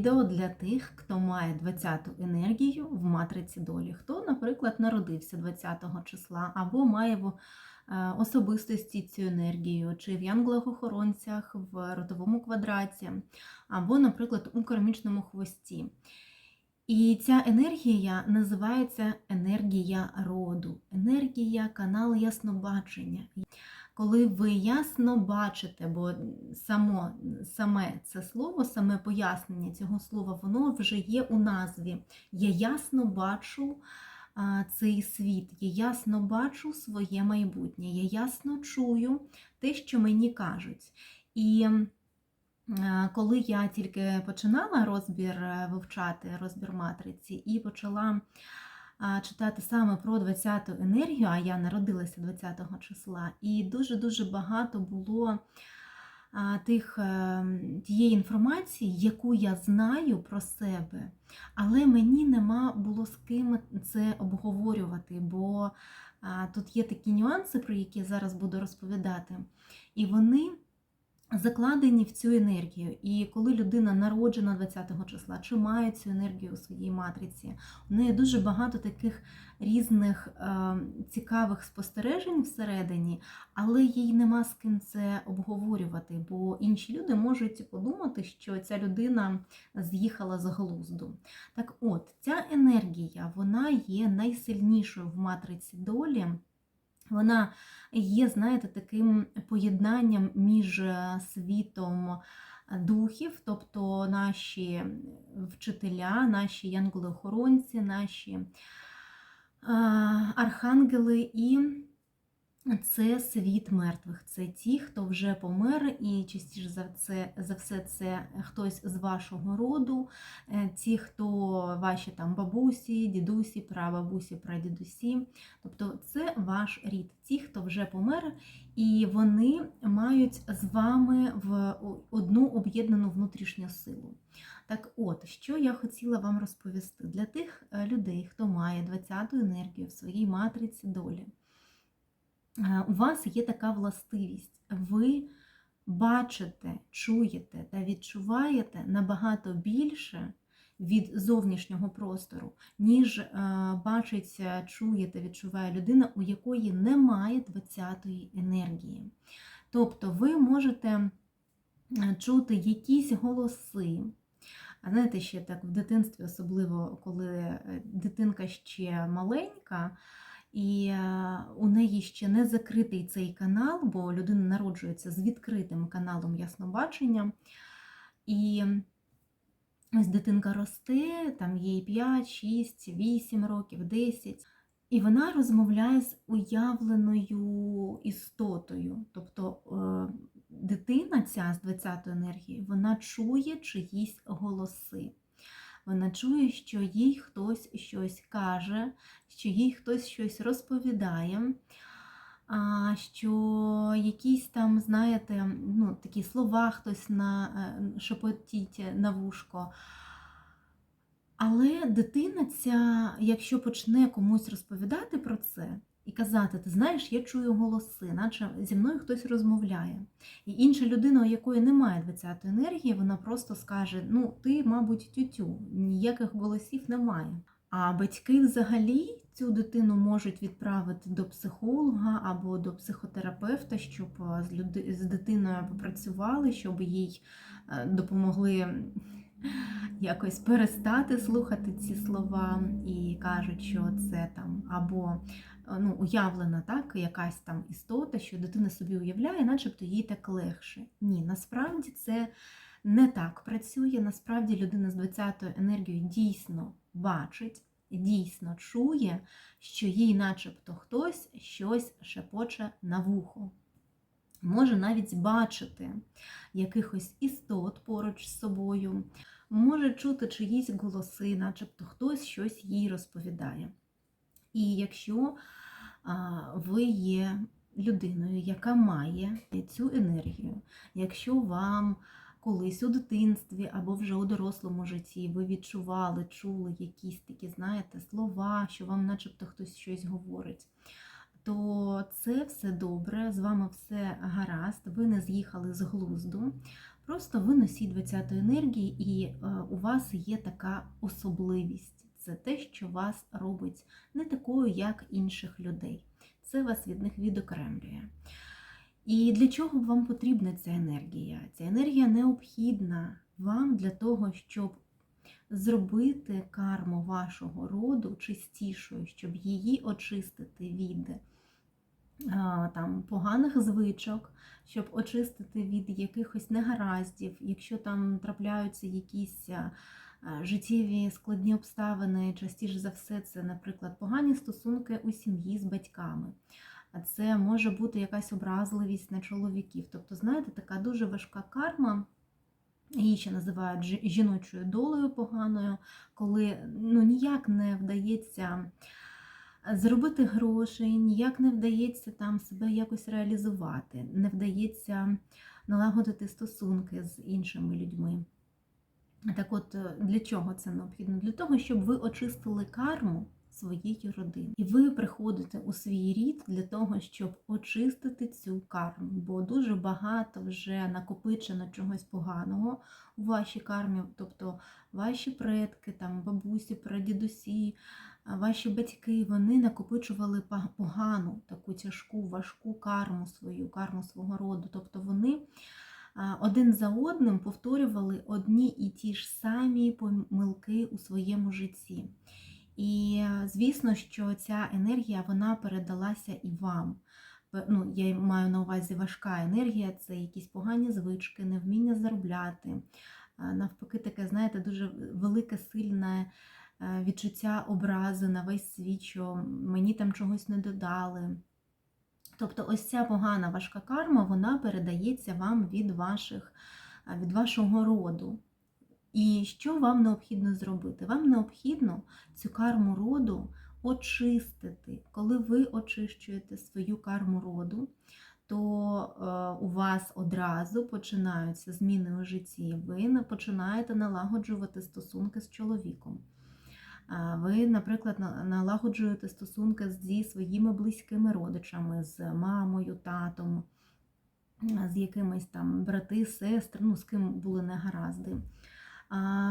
відео для тих, хто має 20-ту енергію в матриці долі. Хто, наприклад, народився 20-го числа або має в е, особистості цю енергію, чи в янголах-охоронцях, в родовому квадраті, або, наприклад, у кармічному хвості. І ця енергія називається енергія роду, енергія канал яснобачення. Коли ви ясно бачите, бо само, саме це слово, саме пояснення цього слова, воно вже є у назві. Я ясно бачу цей світ, я ясно бачу своє майбутнє, я ясно чую те, що мені кажуть. І коли я тільки починала розбір е, вивчати, розбір матриці, і почала читати саме про 20-ту енергію, а я народилася 20-го числа, і дуже-дуже багато було тих, е, тієї інформації, яку я знаю про себе, але мені нема було з ким це обговорювати, бо тут є такі нюанси, про які я зараз буду розповідати, і вони закладені в цю енергію. І коли людина народжена 20-го числа, чи має цю енергію у своїй матриці, у неї дуже багато таких різних е, цікавих спостережень всередині, але їй нема з ким це обговорювати, бо інші люди можуть подумати, що ця людина з'їхала з глузду. Так от, ця енергія, вона є найсильнішою в матриці долі. Вона є, знаєте, таким поєднанням між е, світом духів, тобто наші вчителя, наші янголи-охоронці, наші е, архангели і це світ мертвих. Це ті, хто вже помер, і частіше за це за все це хтось з вашого роду, е, ті, хто ваші там бабусі, дідусі, прабабусі, прадідусі. Тобто це ваш рід, ті, хто вже помер, і вони мають з вами в одну об'єднану внутрішню силу. Так от, що я хотіла вам розповісти для тих е, людей, хто має 20-ту енергію в своїй матриці долі. Е, у вас є така властивість. Ви бачите, чуєте та відчуваєте набагато більше від зовнішнього простору, ніж е, бачить, чує та відчуває людина, у якої немає 20-ї енергії. Тобто ви можете е, чути якісь голоси. А знаєте, ще так в дитинстві, особливо коли дитинка ще маленька. І е, у неї ще не закритий цей канал, бо людина народжується з відкритим каналом яснобачення. І ось дитинка росте, там їй 5, 6, 8 років, 10. І вона розмовляє з уявленою істотою. Тобто е, дитина ця з 20-ї енергії, вона чує чиїсь голоси. Вона чує, що їй хтось щось каже, що їй хтось щось розповідає, що якісь там, знаєте, ну, такі слова хтось на, е, шепотіть на вушко. Але дитина ця, якщо почне комусь розповідати про це, і казати, ти знаєш, я чую голоси, наче зі мною хтось розмовляє. І інша людина, у якої немає 20-ї енергії, вона просто скаже: Ну, ти, мабуть, тютю, ніяких голосів немає. А батьки взагалі цю дитину можуть відправити до психолога або до психотерапевта, щоб з люди... з дитиною попрацювали, щоб їй е, допомогли якось перестати слухати ці слова і кажуть, що це там або ну, уявлена так, якась там істота, що дитина собі уявляє, начебто їй так легше. Ні, насправді це не так працює. Насправді людина з 20-ю енергією дійсно бачить, дійсно чує, що їй начебто хтось щось шепоче на вухо. Може навіть бачити якихось істот поруч з собою, може чути чиїсь голоси, начебто хтось щось їй розповідає. І якщо ви є людиною, яка має цю енергію, якщо вам колись у дитинстві або вже у дорослому житті ви відчували, чули якісь такі, знаєте, слова, що вам начебто хтось щось говорить, то це все добре, з вами все гаразд, ви не з'їхали з глузду. Просто ви носій 20-ї енергії, і е, у вас є така особливість. Це те, що вас робить не такою, як інших людей. Це вас від них відокремлює. І для чого вам потрібна ця енергія? Ця енергія необхідна вам для того, щоб зробити карму вашого роду чистішою, щоб її очистити від там, поганих звичок, щоб очистити від якихось негараздів, якщо там трапляються якісь а, життєві складні обставини, частіше за все, це, наприклад, погані стосунки у сім'ї з батьками. А це може бути якась образливість на чоловіків. Тобто, знаєте, така дуже важка карма. Її ще називають жіночою долею поганою, коли ну, ніяк не вдається зробити грошей, ніяк не вдається там себе якось реалізувати, не вдається налагодити стосунки з іншими людьми. Так от, е, для чого це необхідно? Для того, щоб ви очистили карму своєї родини. І ви приходите у свій рід для того, щоб очистити цю карму, бо дуже багато вже накопичено чогось поганого у вашій кармі, тобто ваші предки, там, бабусі, прадідусі, ваші батьки, вони накопичували погану, таку тяжку, важку карму свою, карму свого роду. Тобто вони один за одним повторювали одні і ті ж самі помилки у своєму житті. І е, звісно, що ця енергія вона передалася і вам. Ну, я маю на увазі важка енергія, це якісь погані звички, невміння заробляти. Навпаки, таке, знаєте, дуже велике, сильне е, відчуття образи на весь світ, що мені там чогось не додали. Тобто, ось ця погана важка карма, вона передається вам від, ваших, е, від вашого роду. І що вам необхідно зробити? Вам необхідно цю карму роду очистити. Коли ви очищуєте свою карму роду, то е, у вас одразу починаються зміни у житті. Ви починаєте налагоджувати стосунки з чоловіком. Ви, наприклад, налагоджуєте стосунки зі своїми близькими родичами, з мамою, татом, з якимись там брати, сестри, ну з ким були негаразди.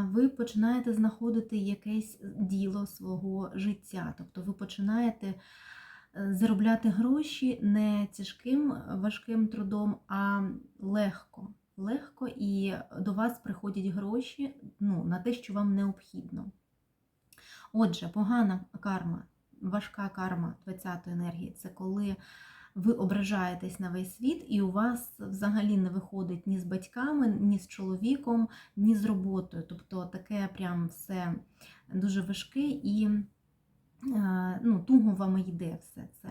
Ви починаєте знаходити якесь діло свого життя, тобто ви починаєте е, заробляти гроші не тяжким важким трудом, а легко. Легко і до вас приходять гроші ну, на те, що вам необхідно. Отже, погана карма, важка карма 20-ї енергії це коли ви ображаєтесь на весь світ, і у вас взагалі не виходить ні з батьками, ні з чоловіком, ні з роботою. Тобто таке прям все дуже важке і е, ну, туго вам йде все це.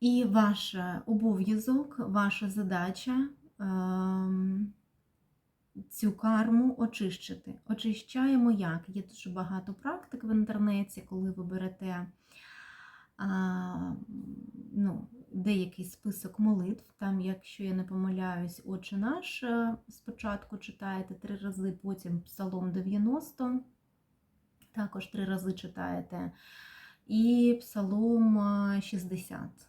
І ваш обов'язок, ваша задача ем, цю карму очищити. Очищаємо як? Є дуже багато практик в інтернеті, коли ви берете а, ну, деякий список молитв. Там, якщо я не помиляюсь, Отче наш е, спочатку читаєте три рази, потім Псалом 90, також три рази читаєте, і Псалом е, 60.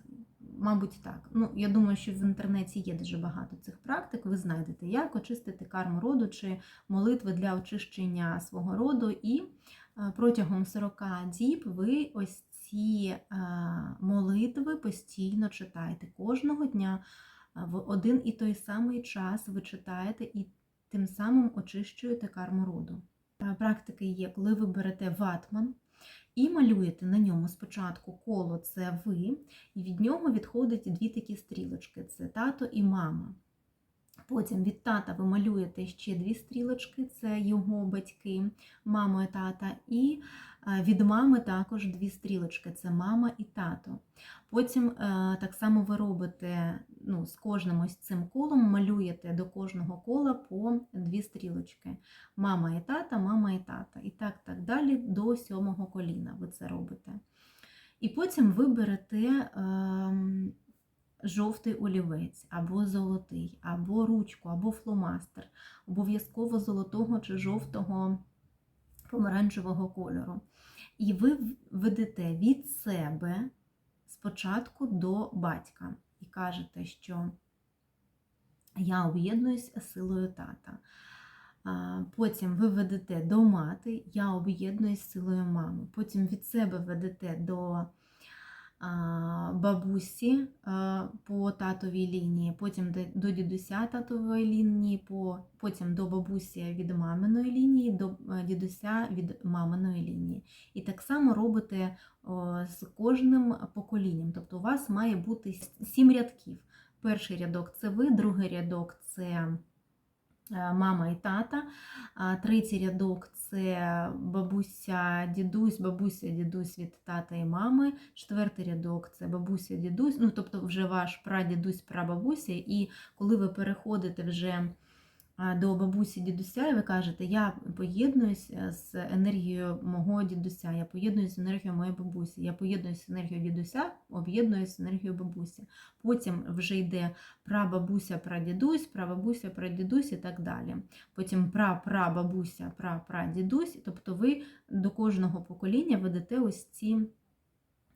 Мабуть, так. Ну, я думаю, що в інтернеті є дуже багато цих практик. Ви знайдете, як очистити карму роду чи молитви для очищення свого роду. І е, протягом 40 діб ви ось ці е, молитви постійно читаєте. Кожного дня е, в один і той самий час ви читаєте і тим самим очищуєте карму роду. Практики є, коли ви берете ватман. І малюєте на ньому спочатку коло це ви, і від нього відходять дві такі стрілочки: це тато і мама. Потім від тата ви малюєте ще дві стрілочки, це його батьки, мама і тата, і е, від мами також дві стрілочки це мама і тато. Потім е, так само ви робите ну, з кожним ось цим колом, малюєте до кожного кола по дві стрілочки. Мама і тата, мама і тата. І так, так далі до сьомого коліна ви це робите. І потім ви берете. Жовтий олівець, або золотий, або ручку, або фломастер, обов'язково золотого чи жовтого помаранчевого кольору. І ви ведете від себе спочатку до батька і кажете, що Я об'єднуюсь силою тата. Потім ви ведете до мати, я об'єднуюсь з силою мами. Потім від себе ведете до бабусі по татовій лінії, потім до, дідуся татової лінії, потім до бабусі від маминої лінії, до е, дідуся від маминої лінії. І так само робите з кожним поколінням. Тобто у вас має бути сім рядків. Перший рядок це ви, другий рядок це мама і тата, третій рядок це бабуся, дідусь, бабуся, дідусь від тата і мами. Четвертий рядок це бабуся, дідусь, ну тобто вже ваш прадідусь, прабабуся. І коли ви переходите вже до бабусі дідуся, і ви кажете, я поєднуюсь е, з енергією мого дідуся, я поєднуюсь з енергією моєї бабусі, я поєднуюсь з енергією дідуся, об'єднуюсь з енергією бабусі. Потім вже йде прабабуся, прадідусь, прабабуся, прадідусь і так далі. Потім прапрабабуся, прапрадідусь. Тобто ви до кожного покоління ведете ось ці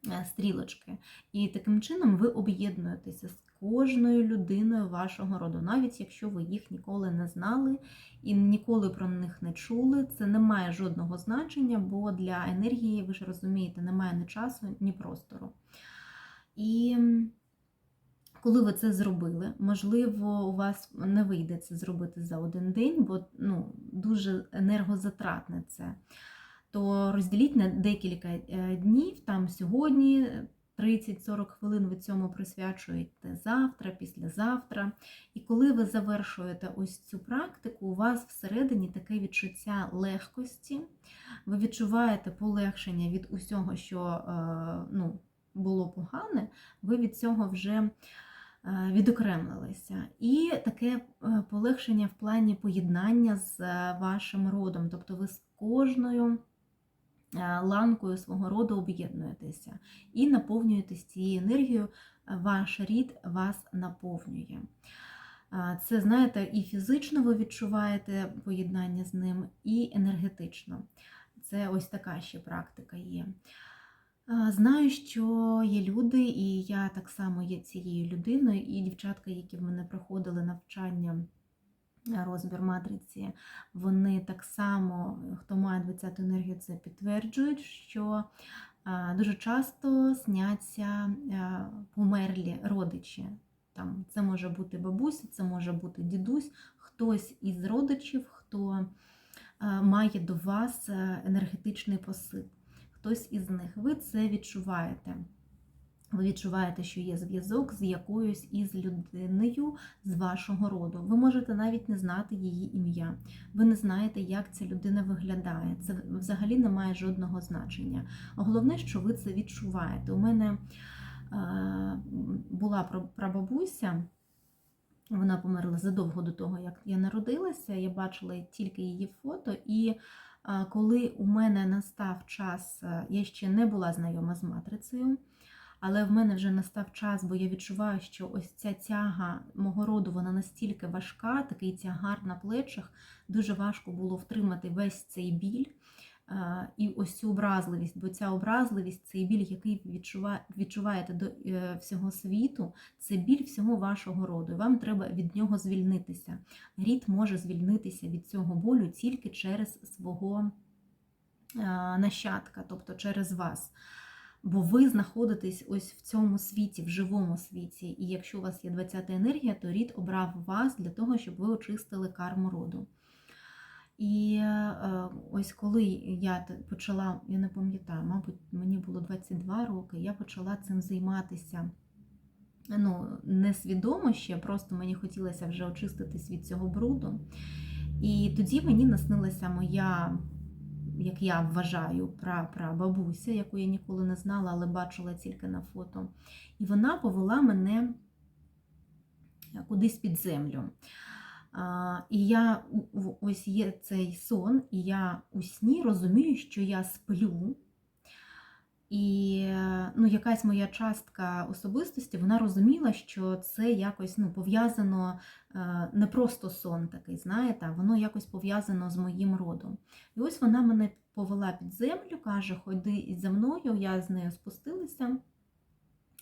е, стрілочки. І таким чином ви об'єднуєтеся з кожною людиною вашого роду, навіть якщо ви їх ніколи не знали і ніколи про них не чули, це не має жодного значення, бо для енергії, ви ж розумієте, немає ні часу, ні простору. І коли ви це зробили, можливо, у вас не вийде це зробити за один день, бо ну, дуже енергозатратне це. То розділіть на декілька е, днів, там сьогодні 30-40 хвилин ви цьому присвячуєте завтра, післязавтра. І коли ви завершуєте ось цю практику, у вас всередині таке відчуття легкості, ви відчуваєте полегшення від усього, що е, ну, було погане, ви від цього вже е, відокремилися. І таке е, полегшення в плані поєднання з вашим родом, тобто ви з кожною ланкою свого роду об'єднуєтеся і наповнюєтесь цією енергією, ваш рід вас наповнює. Це, знаєте, і фізично ви відчуваєте поєднання з ним, і енергетично. Це ось така ще практика є. Знаю, що є люди, і я так само є цією людиною, і дівчатка, які в мене проходили навчання е, розбір матриці, вони так само, хто має 20-ту енергію, це підтверджують, що дуже часто сняться померлі родичі. Там, це може бути бабуся, це може бути дідусь, хтось із родичів, хто має до вас енергетичний посил хтось із них. Ви це відчуваєте. Ви відчуваєте, що є зв'язок з якоюсь із людиною з вашого роду. Ви можете навіть не знати її ім'я. Ви не знаєте, як ця людина виглядає. Це взагалі не має жодного значення. Головне, що ви це відчуваєте. У мене е, була пра- прабабуся, вона померла задовго до того, як я народилася. Я бачила тільки її фото. І коли у мене настав час, е, я ще не була знайома з матрицею, але в мене вже настав час, бо я відчуваю, що ось ця тяга мого роду вона настільки важка, такий тягар на плечах, дуже важко було втримати весь цей біль. е, І ось цю образливість, бо ця образливість, цей біль, який відчуває, відчуваєте до е, всього світу, це біль всього вашого роду. Вам треба від нього звільнитися. Рід може звільнитися від цього болю тільки через свого е, нащадка, тобто через вас. Бо ви знаходитесь ось в цьому світі, в живому світі. І якщо у вас є 20-та енергія, то рід обрав вас для того, щоб ви очистили карму роду. І е, ось коли я почала, я не пам'ятаю, мабуть, мені було 22 роки, я почала цим займатися ну, несвідомо ще, просто мені хотілося вже очиститись від цього бруду. І тоді мені наснилася моя, як я вважаю, прабабуся, яку я ніколи не знала, але бачила тільки на фото. І вона повела мене кудись під землю. А, І я ось є цей сон, і я у сні розумію, що я сплю. І е, ну, якась моя частка особистості вона розуміла, що це якось ну, пов'язано е, не просто сон такий, знаєте, а воно якось пов'язано з моїм родом. І ось вона мене повела під землю, каже, ходи за мною, я з нею спустилася.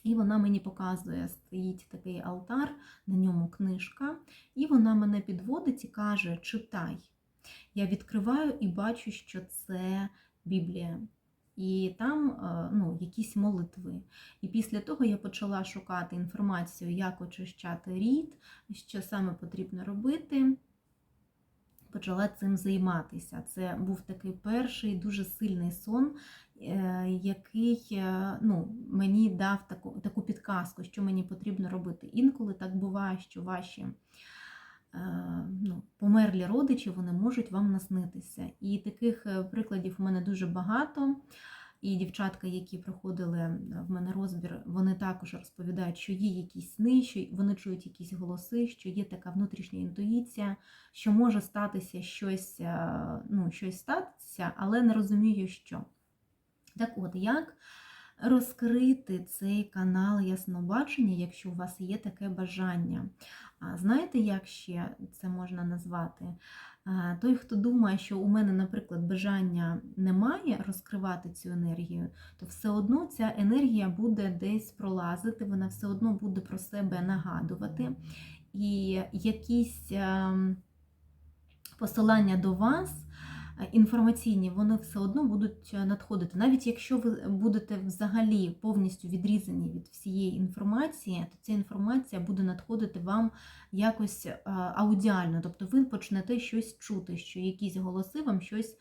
І вона мені показує, стоїть такий алтар, на ньому книжка, і вона мене підводить і каже: читай. Я відкриваю і бачу, що це Біблія. І там е, ну, якісь молитви. І після того я почала шукати інформацію, як очищати рід, що саме потрібно робити. Почала цим займатися. Це був такий перший дуже сильний сон, е, який е, ну, мені дав таку, таку підказку, що мені потрібно робити. Інколи так буває, що ваші ну, померлі родичі вони можуть вам наснитися. І таких е, прикладів у мене дуже багато. І дівчатка, які проходили в мене розбір, вони також розповідають, що є якісь сни, що вони чують якісь голоси, що є така внутрішня інтуїція, що може статися щось, е, ну, щось статися, але не розумію, що. Так от, як розкрити цей канал яснобачення, якщо у вас є таке бажання? А знаєте, як ще це можна назвати? Той, хто думає, що у мене, наприклад, бажання немає розкривати цю енергію, то все одно ця енергія буде десь пролазити, вона все одно буде про себе нагадувати. І якісь ем, посилання до вас інформаційні, вони все одно будуть надходити. Навіть якщо ви будете взагалі повністю відрізані від всієї інформації, то ця інформація буде надходити вам якось е, аудіально. Тобто ви почнете щось чути, що якісь голоси вам щось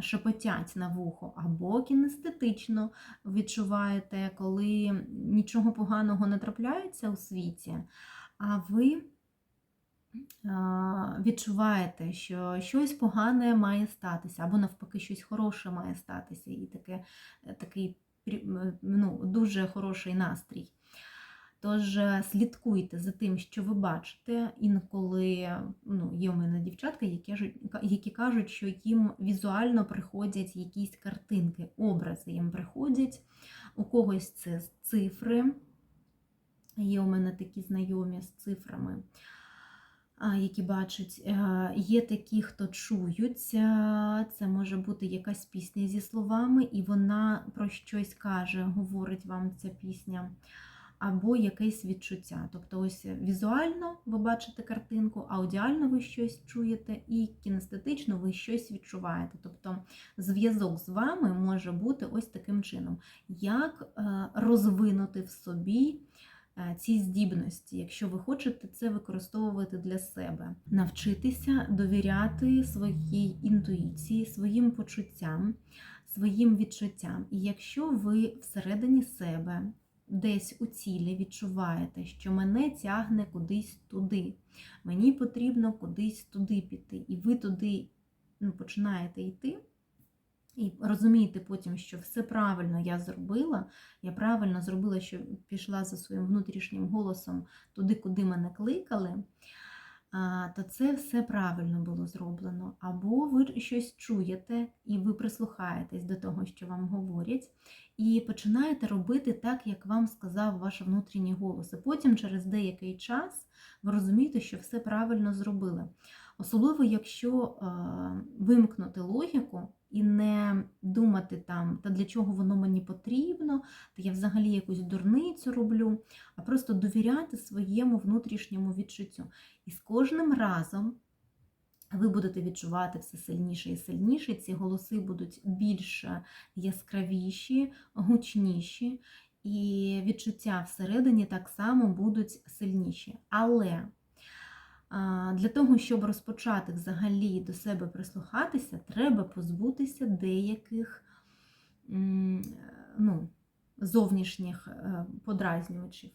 шепотять на вухо, або кінестетично відчуваєте, коли нічого поганого не трапляється у світі, а ви відчуваєте, що щось погане має статися, або навпаки, щось хороше має статися, і таке, такий ну, дуже хороший настрій. Тож слідкуйте за тим, що ви бачите. Інколи ну, є у мене дівчатка, які, які кажуть, що їм візуально приходять якісь картинки, образи їм приходять. У когось це цифри. Є у мене такі знайомі з цифрами які бачать, е, є такі, хто чують, це може бути якась пісня зі словами, і вона про щось каже, говорить вам ця пісня, або якесь відчуття. Тобто, ось візуально ви бачите картинку, аудіально ви щось чуєте, і кінестетично ви щось відчуваєте. Тобто зв'язок з вами може бути ось таким чином, як е, розвинути в собі. Ці здібності, якщо ви хочете це використовувати для себе, навчитися довіряти своїй інтуїції, своїм почуттям, своїм відчуттям. І якщо ви всередині себе десь у цілі відчуваєте, що мене тягне кудись туди, мені потрібно кудись туди піти, і ви туди ну, починаєте йти. І розумієте потім, що все правильно я зробила, я правильно зробила, що пішла за своїм внутрішнім голосом туди, куди мене кликали, то це все правильно було зроблено. Або ви щось чуєте і ви прислухаєтесь до того, що вам говорять, і починаєте робити так, як вам сказав ваш внутрішній голос. І потім, через деякий час, ви розумієте, що все правильно зробили. Особливо, якщо вимкнути логіку і не думати там, та для чого воно мені потрібно, та я взагалі якусь дурницю роблю, а просто довіряти своєму внутрішньому відчуттю. І з кожним разом ви будете відчувати все сильніше і сильніше, ці голоси будуть більш яскравіші, гучніші, і відчуття всередині так само будуть сильніші. Але для того, щоб розпочати взагалі до себе прислухатися, треба позбутися деяких ну, зовнішніх е, подразнювачів.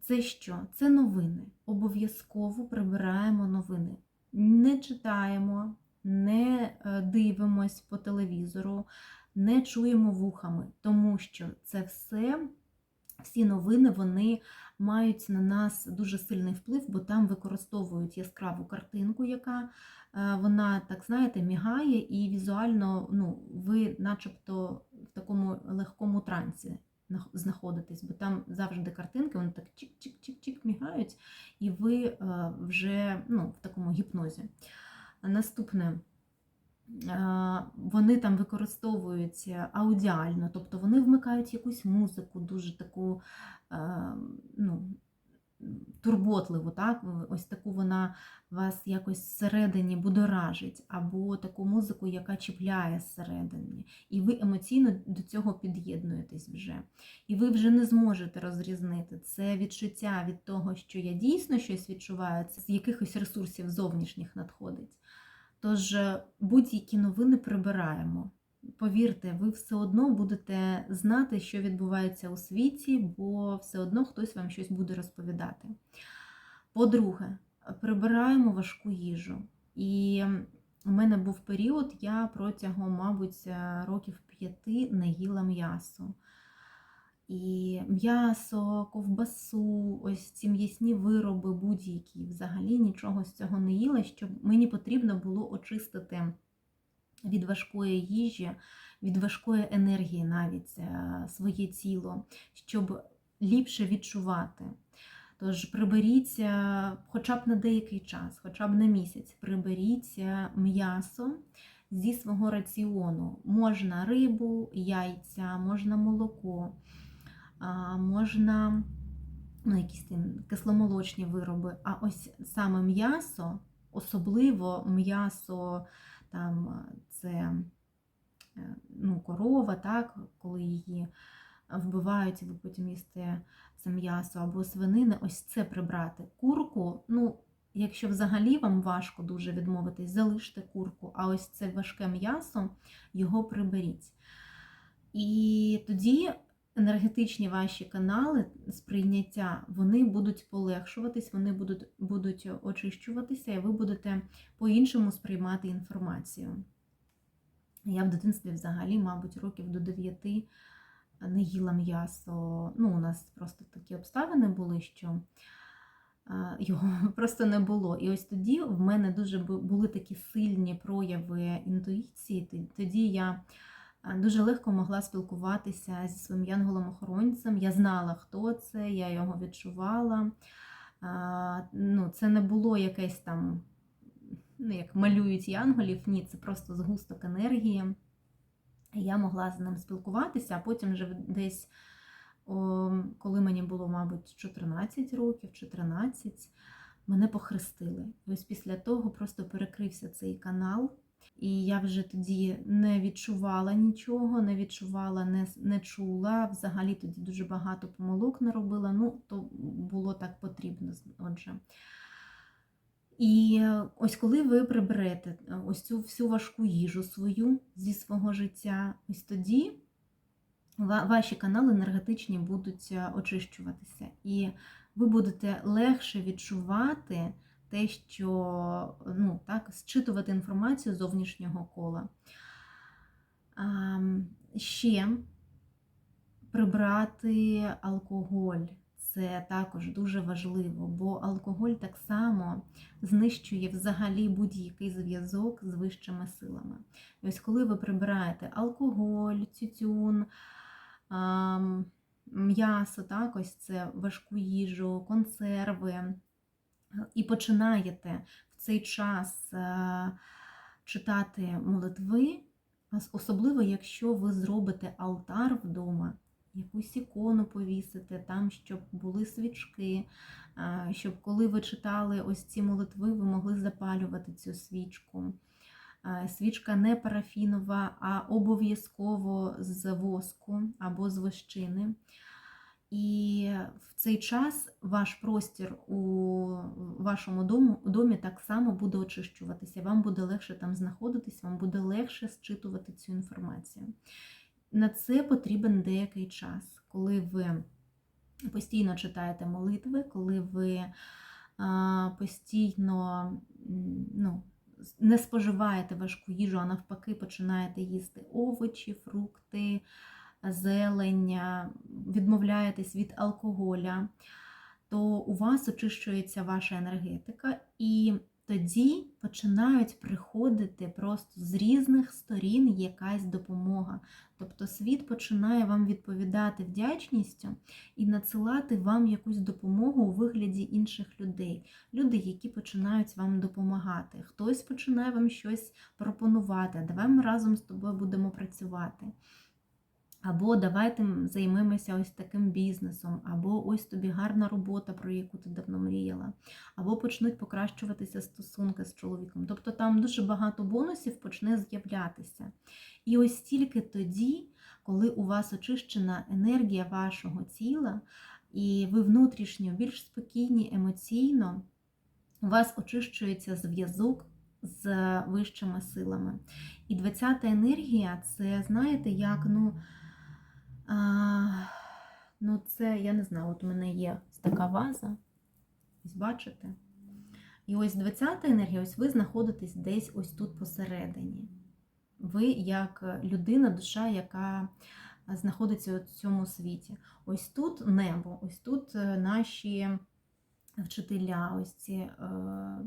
Це що? Це новини. Обов'язково прибираємо новини. Не читаємо, не е, дивимось по телевізору, не чуємо вухами, тому що це все, всі новини, вони мають на нас дуже сильний вплив, бо там використовують яскраву картинку, яка е, вона, так знаєте, мігає, і візуально ну, ви начебто в такому легкому трансі знаходитесь, бо там завжди картинки, вони так чик-чик-чик-чик мігають, і ви е, вже ну, в такому гіпнозі. Наступне. А, вони там використовуються аудіально, тобто вони вмикають якусь музику, дуже таку е, ну, турботливу, так? ось таку вона вас якось всередині будоражить, або таку музику, яка чіпляє зсередини. І ви емоційно до цього під'єднуєтесь вже. І ви вже не зможете розрізнити це відчуття від того, що я дійсно щось відчуваю, це з якихось ресурсів зовнішніх надходить. Тож е, будь-які новини прибираємо. Повірте, ви все одно будете знати, що відбувається у світі, бо все одно хтось вам щось буде розповідати. По-друге, прибираємо важку їжу. І у мене був період, я протягом, мабуть, років п'яти не їла м'ясо. І м'ясо, ковбасу, ось ці м'ясні вироби, будь-які. Взагалі нічого з цього не їла, щоб мені потрібно було очистити від важкої їжі, від важкої енергії навіть е, своє тіло, щоб ліпше відчувати. Тож приберіться хоча б на деякий час, хоча б на місяць, приберіться м'ясо зі свого раціону. Можна рибу, яйця, можна молоко, можна ну, якісь там кисломолочні вироби. А ось саме м'ясо, особливо м'ясо там це е, ну, корова, так, коли її вбивають, і ви потім їсте це м'ясо або свинини, ось це прибрати. Курку, ну, якщо взагалі вам важко дуже відмовитись, залиште курку, а ось це важке м'ясо, його приберіть. І тоді енергетичні ваші канали сприйняття, вони будуть полегшуватись, вони будуть, будуть очищуватися, і ви будете по-іншому сприймати інформацію. Я в дитинстві взагалі, мабуть, років до 9 не їла м'ясо. Ну, у нас просто такі обставини були, що його просто не було. І ось тоді в мене дуже були такі сильні прояви інтуїції. Тоді я дуже легко могла спілкуватися зі своїм янголом-охоронцем. Я знала, хто це, я його відчувала. Ну, Це не було якесь там, ну, як малюють янголів, ні, це просто згусток енергії. Я могла з ним спілкуватися, а потім вже десь, коли мені було, мабуть, 14 років, 14, мене похрестили. І ось після того просто перекрився цей канал. І я вже тоді не відчувала нічого, не відчувала, не не чула. Взагалі тоді дуже багато помилок не робила. Ну, то було так потрібно. Отже. І ось коли ви приберете ось цю всю важку їжу свою зі свого життя, ось тоді ваші канали енергетичні будуть очищуватися. І ви будете легше відчувати те, що ну, так, зчитувати інформацію зовнішнього кола. А, ще прибрати алкоголь. Це також дуже важливо, бо алкоголь так само знищує взагалі будь-який зв'язок з вищими силами. І ось коли ви прибираєте алкоголь, тютюн, м'ясо, так, ось це важку їжу, консерви, і починаєте в цей час е, читати молитви, особливо, якщо ви зробите алтар вдома, якусь ікону повісите, там, щоб були свічки, е, щоб коли ви читали ось ці молитви, ви могли запалювати цю свічку. Е, свічка не парафінова, а обов'язково з воску або з вощини. І в цей час ваш простір у вашому дому, домі так само буде очищуватися. Вам буде легше там знаходитись, вам буде легше зчитувати цю інформацію. На це потрібен деякий час, коли ви постійно читаєте молитви, коли ви постійно ну, не споживаєте важку їжу, а навпаки, починаєте їсти овочі, фрукти зелень, відмовляєтесь від алкоголя, то у вас очищується ваша енергетика, і тоді починають приходити просто з різних сторін якась допомога. Тобто світ починає вам відповідати вдячністю і надсилати вам якусь допомогу у вигляді інших людей. Люди, які починають вам допомагати. Хтось починає вам щось пропонувати. Давай ми разом з тобою будемо працювати. Або давайте займемося ось таким бізнесом, або ось тобі гарна робота, про яку ти давно мріяла, або почнуть покращуватися стосунки з чоловіком. Тобто там дуже багато бонусів почне з'являтися. І ось тільки тоді, коли у вас очищена енергія вашого тіла, і ви внутрішньо більш спокійні емоційно, у вас очищується зв'язок з вищими силами. І 20-та енергія це, знаєте, як, ну. А, ну, це, я не знаю, от у мене є така ваза. Ось бачите? І ось 20-та енергія, ось ви знаходитесь десь ось тут посередині. Ви як людина, душа, яка знаходиться у цьому світі. Ось тут небо, ось тут е, наші вчителя, ось ці. Е,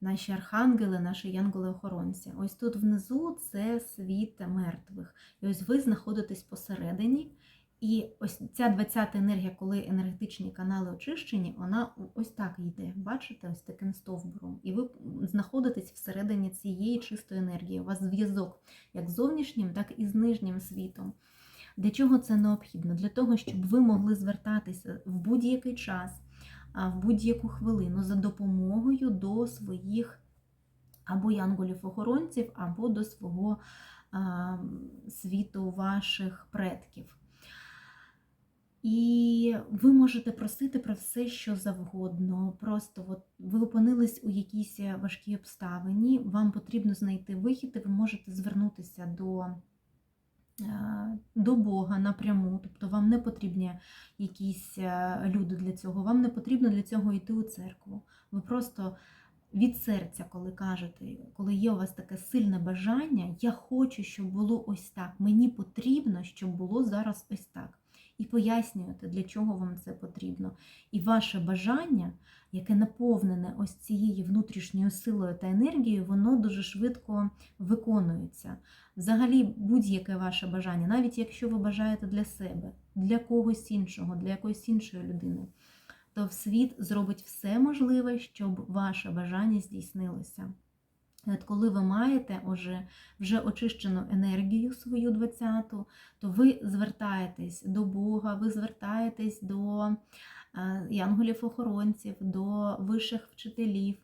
Наші архангели, наші янголи-охоронці. Ось тут внизу це світ мертвих. І ось ви знаходитесь посередині. І ось ця 20-та енергія, коли енергетичні канали очищені, вона ось так йде. Бачите, ось таким стовбуром. І ви знаходитесь всередині цієї чистої енергії. У вас зв'язок як з зовнішнім, так і з нижнім світом. Для чого це необхідно? Для того, щоб ви могли звертатися в будь-який час в будь-яку хвилину за допомогою до своїх або янголів-охоронців, або до свого світу ваших предків. І ви можете просити про все, що завгодно. Просто от ви опинились у якійсь важкій обставині, вам потрібно знайти вихід, і ви можете звернутися до до Бога напряму, тобто вам не потрібні якісь е, люди для цього, вам не потрібно для цього йти у церкву. Ви просто від серця, коли кажете, коли є у вас таке сильне бажання, я хочу, щоб було ось так. Мені потрібно, щоб було зараз ось так. І пояснюєте, для чого вам це потрібно. І ваше бажання, яке наповнене ось цією внутрішньою силою та енергією, воно дуже швидко виконується. Взагалі, будь-яке ваше бажання, навіть якщо ви бажаєте для себе, для когось іншого, для якоїсь іншої людини, то світ зробить все можливе, щоб ваше бажання здійснилося. От коли ви маєте вже, вже очищену енергію свою 20-ту, то ви звертаєтесь до Бога, ви звертаєтесь до янголів-охоронців, до вищих вчителів.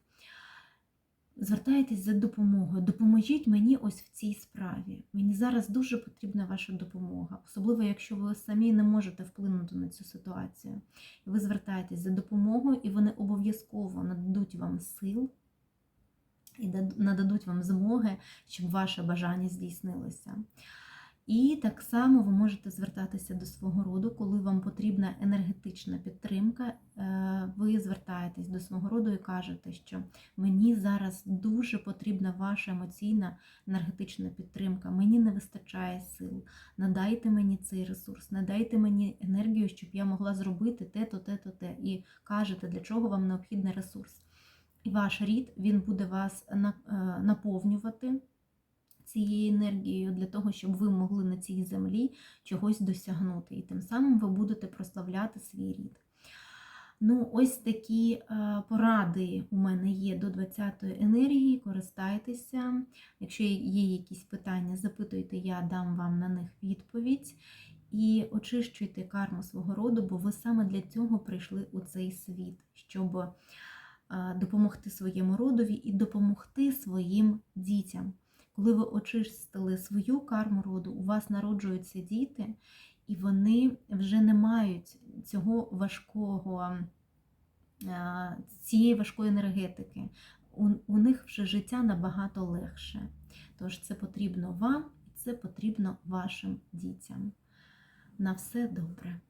Звертаєтесь за допомогою. Допоможіть мені ось в цій справі. Мені зараз дуже потрібна ваша допомога, особливо, якщо ви самі не можете вплинути на цю ситуацію. Ви звертаєтесь за допомогою, і вони обов'язково нададуть вам сил і нададуть вам змоги, щоб ваше бажання здійснилося. І так само ви можете звертатися до свого роду, коли вам потрібна енергетична підтримка. Е, ви звертаєтесь до свого роду і кажете, що мені зараз дуже потрібна ваша емоційна енергетична підтримка. Мені не вистачає сил. Надайте мені цей ресурс, надайте мені енергію, щоб я могла зробити те-то, те-то, те. І кажете, для чого вам необхідний ресурс. І ваш рід він буде вас е, наповнювати цією енергією для того, щоб ви могли на цій землі чогось досягнути. І тим самим ви будете прославляти свій рід. Ну, ось такі е, поради у мене є до 20-ї енергії. Користайтеся. Якщо є якісь питання, запитуйте, я дам вам на них відповідь. І очищуйте карму свого роду, бо ви саме для цього прийшли у цей світ, щоб допомогти своєму родові і допомогти своїм дітям. Коли ви очистили свою карму роду, у вас народжуються діти, і вони вже не мають цього важкого, цієї важкої енергетики. У, у них вже життя набагато легше. Тож це потрібно вам і це потрібно вашим дітям. На все добре.